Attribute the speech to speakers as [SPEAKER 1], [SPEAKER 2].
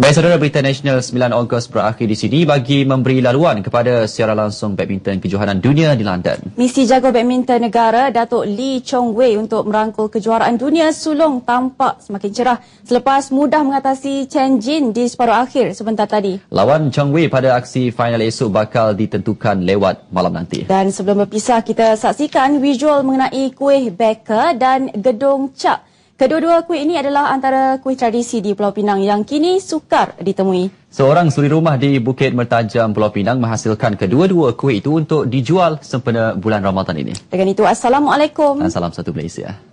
[SPEAKER 1] Baik saudara Berita Nasional 9 Ogos berakhir di sini bagi memberi laluan kepada siaran langsung badminton kejohanan dunia di London.
[SPEAKER 2] Misi jago badminton negara Datuk Lee Chong Wei untuk merangkul kejuaraan dunia sulung tampak semakin cerah selepas mudah mengatasi Chen Jin di separuh akhir sebentar tadi.
[SPEAKER 1] Lawan Chong Wei pada aksi final esok bakal ditentukan lewat malam nanti.
[SPEAKER 2] Dan sebelum berpisah kita saksikan visual mengenai kuih Becker dan gedung Cak Kedua-dua kuih ini adalah antara kuih tradisi di Pulau Pinang yang kini sukar ditemui.
[SPEAKER 1] Seorang suri rumah di Bukit Mertajam Pulau Pinang menghasilkan kedua-dua kuih itu untuk dijual sempena bulan Ramadan ini.
[SPEAKER 2] Dengan itu, Assalamualaikum.
[SPEAKER 1] Dan salam satu Malaysia.